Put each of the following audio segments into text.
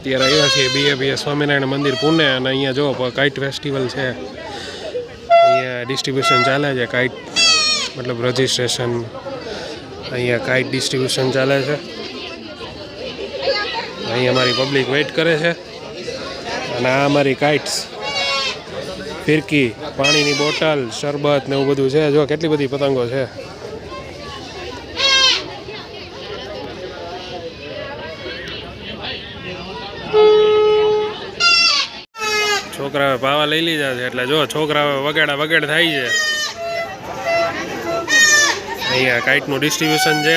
અત્યારે આવ્યા છીએ બીએ બીએ સ્વામિનારાયણ મંદિર પુણે અને અહીંયા જો કાઇટ ફેસ્ટિવલ છે. અહીંયા ડિસ્ટ્રીબ્યુશન ચાલે છે, કાઇટ મતલબ રજિસ્ટ્રેશન. અહીંયા કાઇટ ડિસ્ટ્રીબ્યુશન ચાલે છે. અહીંયા અમારી પબ્લિક વેઇટ કરે છે. અને આ અમારી કાઇટ્સ. ફિરકી, પાણીની બોટલ, શરબત ને એવું બધું છે. જો કેટલી બધી પતંગો છે. છોકરાએ પાવા લઈ લીધા છે. એટલે જો છોકરાઓ વગેડા વગેડ થાય છે. અહીંયા કાઇટનું ડિસ્ટ્રીબ્યુશન છે.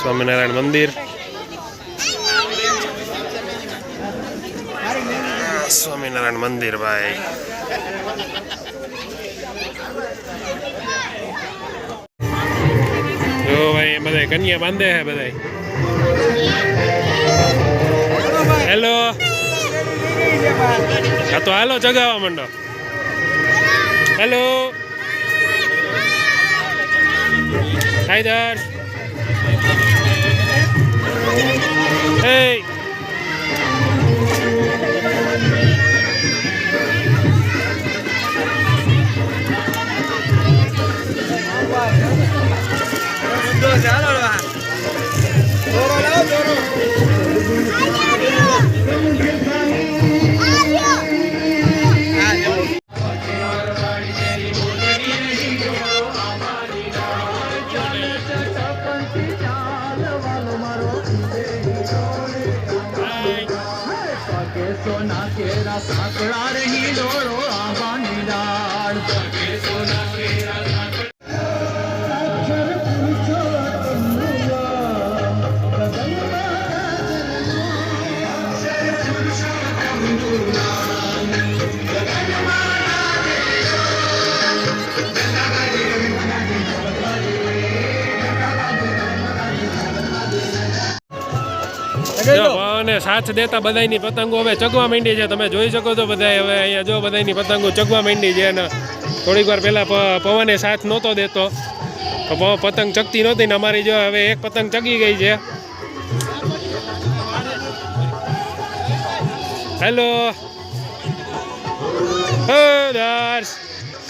સ્વામિનારાયણ મંદિર. સ્વામિનારાયણ મંદિર, ભાઈ. જો ભાઈ બધા કન્યા બાંધે છે બધા હેલો હા તો હાલો જગાવા માંડો હેલો હાય દર્શ Hey! પગે સોના કેરા સાંકળા રહી ડોળો આંબાની ડાળ સોના કેરા જો સાથ દેતા બધાની પતંગો હવે ચગવા માંડી છે. તમે જોઈ શકો છો બધા હવે અહીંયા જો બધાની પતંગો ચગવા માંડી છે અને થોડીક વાર પહેલાં પવને સાથ નહોતો દેતો. પતંગ ચગતી નહોતી ને અમારી જો હવે એક પતંગ ચગી ગઈ છે. હેલો.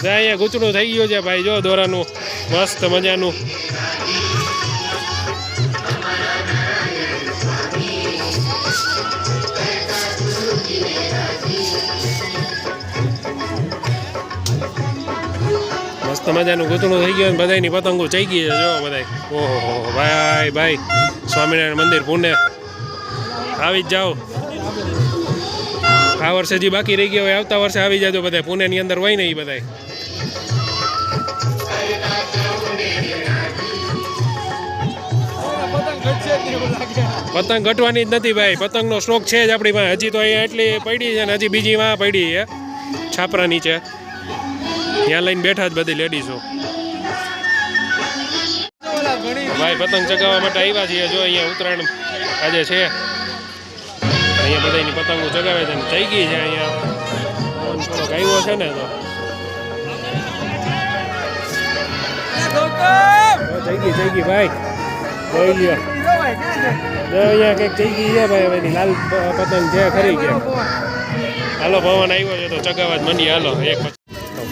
અહીંયા ગૂંચડું થઈ ગયું છે ભાઈ, જો દોરાનું, મસ્ત મજાનું. મસ્ત મજાનું ગૂંથણું થઈ ગયું બધાની પતંગો ચઈ ગઈ છે. જો બધાય. ઓહો ભાઈ ભાઈ. સ્વામિનારાયણ મંદિર, પુણે. આવી જ જાઓ. આ વર્ષે જે બાકી રહી ગયો હોય, આવતા વર્ષે આવી જાજો બધા પુણેની અંદર હોય ને એ બધા પતંગ ઘટવાની જ નથી ભાઈ. પતંગનો સ્ટોક છે જ આપણી પાસે. હજી તો અહીંયા એટલી પડી છે ને, હજી બીજી માં પડી છે. છાપરા નીચે ત્યાં લઈને બેઠા જ બધી લેડીઝો ભાઈ, પતંગ ચગાવવા માટે આવ્યા છીએ. જો અહીંયા ઉત્તરાયણ આજે છે. અહીંયા બધાની પતંગો ચગાવે છે થઈ ગઈ છે અહીંયા. થોડોક છે ને તો. ભાઈ. અહીંયા કંઈક થઈ ગઈ છે ભાઈ લાલ પતંગ છે, ખરી ગયા હાલો ભવન આવ્યો છે તો ચગાવવા જ મંડી હાલો, એક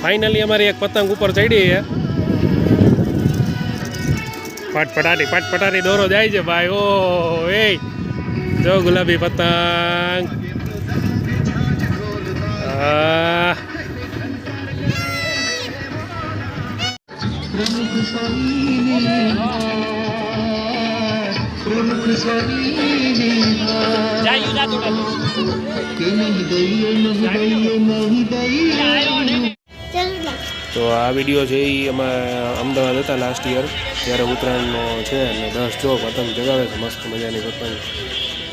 ફાઇનલી અમારી એક પતંગ ઉપર ચડી છે. પટપટાટી પટપટાટી દોરો જાય છે ભાઈ. ઓ એ જો ગુલાબી પતંગ. નહીં દઈએ નહીં દઈએ નહીં દઈએ. તો આ વીડિયો છે એ અમે અમદાવાદ હતા લાસ્ટ યર ત્યારે ઉત્તરાયણનો છે અને દસ જો પતંગ જગાવે છે, મસ્ત મજાની પતંગ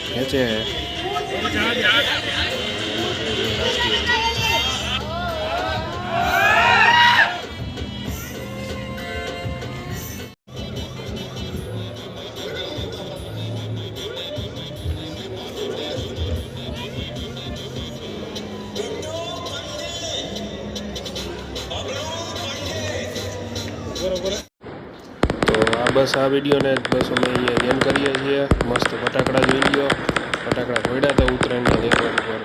ખેંચે આ બસ આ વિડીયોને બસ અમે અહીંયા એન્ડ કરીએ છીએ. મસ્ત ફટાકડા જોઈ લ્યો. ફટાકડા ફોડ્યા હતા ઉત્તરાયણના તહેવાર ઉપર.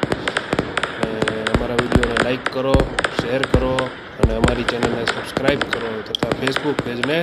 અને અમારા વિડીયોને લાઇક કરો શેર કરો અને અમારી ચેનલને સબસ્ક્રાઈબ કરો તથા ફેસબુક પેજને